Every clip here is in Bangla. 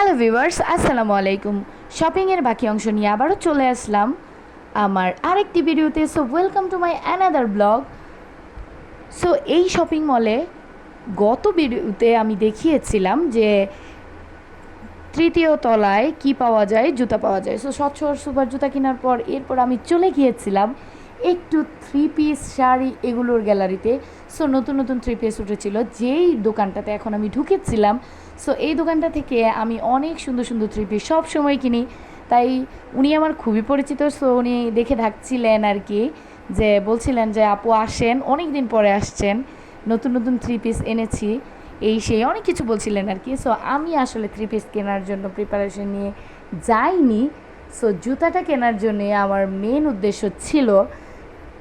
হ্যালো ভিউয়ার্স আসসালামু আলাইকুম শপিংয়ের বাকি অংশ নিয়ে আবারও চলে আসলাম আমার আরেকটি ভিডিওতে। So welcome to my another blog so এই শপিং মলে গত ভিডিওতে আমি দেখিয়েছিলাম যে তৃতীয় তলায় কি পাওয়া যায়? জুতা পাওয়া যায়। সো স্বচ্ছ সুপার জুতা কেনার পর এরপর আমি চলে গিয়েছিলাম। একটু থ্রি পিস শাড়ি এগুলোর গ্যালারিতে। সো নতুন নতুন থ্রি পিস উঠেছিল। যেই দোকানটাতে এখন আমি ঢুকেছিলাম সো এই দোকানটা থেকে আমি অনেক সুন্দর সুন্দর থ্রি পিস সব সময় কিনি। তাই উনি আমার খুবই পরিচিত সো উনি দেখে থাকছিলেন আর কি, যে বলছিলেন যে, আপু, আসেন অনেক দিন পরে আসছেন, নতুন নতুন থ্রি পিস এনেছি। এই সেই অনেক কিছু বলছিলেন আর কি। সো আমি আসলে থ্রি পিস কেনার জন্য প্রিপারেশন নিয়ে যাইনি। সো জুতাটা কেনার জন্যে আমার মেন উদ্দেশ্য ছিল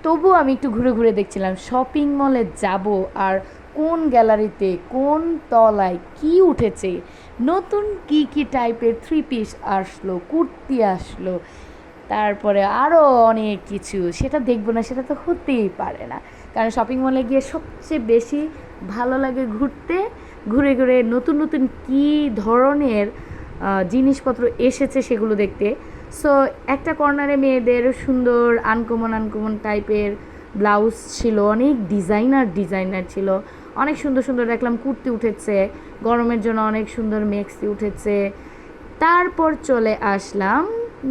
তবু আমি একটু ঘুরে ঘুরে দেখছিলাম শপিং মলে যাব আর কোন গ্যালারিতে কোন তলায় কি উঠেছে, নতুন কি কি টাইপের থ্রি পিস আসলো, কুর্তি আসলো, তারপরে আরও অনেক কিছু, সেটা দেখব না, সেটা তো হতেই পারে না। কারণ শপিং মলে গিয়ে সবচেয়ে বেশি ভালো লাগে ঘুরতে, ঘুরে ঘুরে নতুন নতুন কী ধরনের জিনিসপত্র এসেছে সেগুলো দেখতে। সো একটা কর্নারে মেয়েদের সুন্দর আনকমন আনকমন টাইপের ব্লাউজ ছিল, অনেক ডিজাইনার ডিজাইনার ছিল। অনেক সুন্দর সুন্দর দেখলাম কুর্তি উঠেছে, গরমের জন্য অনেক সুন্দর মেক্সি উঠেছে। তারপর চলে আসলাম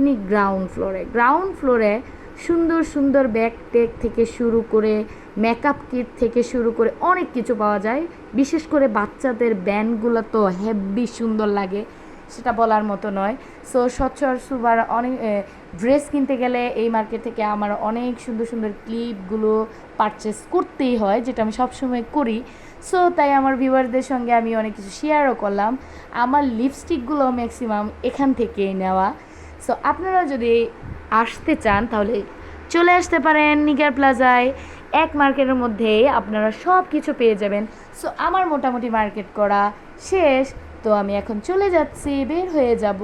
নি গ্রাউন্ড ফ্লোরে গ্রাউন্ড ফ্লোরে সুন্দর সুন্দর ব্যাগ টেক থেকে শুরু করে মেকআপ কিট থেকে শুরু করে অনেক কিছু পাওয়া যায়। বিশেষ করে বাচ্চাদের ব্যান্ডগুলো তো হেভি সুন্দর লাগে। সেটা বলার মতো নয়। সো স্বচ্ছ সুবার অনেক ড্রেস কিনতে গেলে এই মার্কেট থেকে আমার অনেক সুন্দর সুন্দর ক্লিপগুলো পারচেস করতেই হয়, যেটা আমি সবসময় করি। সো তাই আমার ভিউয়ারদের সঙ্গে আমি অনেক কিছু শেয়ারও করলাম। আমার লিপস্টিকগুলো ম্যাক্সিমাম এখান থেকেই নেওয়া। সো আপনারা যদি আসতে চান, তাহলে চলে আসতে পারেন নিগার প্লাজায় এক মার্কেটের মধ্যেই আপনারা সব কিছু পেয়ে যাবেন। সো আমার মোটামুটি মার্কেট করা শেষ। তো আমি এখন চলে যাচ্ছি, বের হয়ে যাব।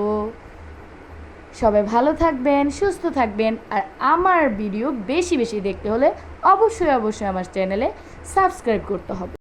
সবাই ভালো থাকবেন, সুস্থ থাকবেন, আর আমার ভিডিও বেশি বেশি দেখতে হলে অবশ্যই অবশ্যই আমার চ্যানেলে সাবস্ক্রাইব করতে হবে।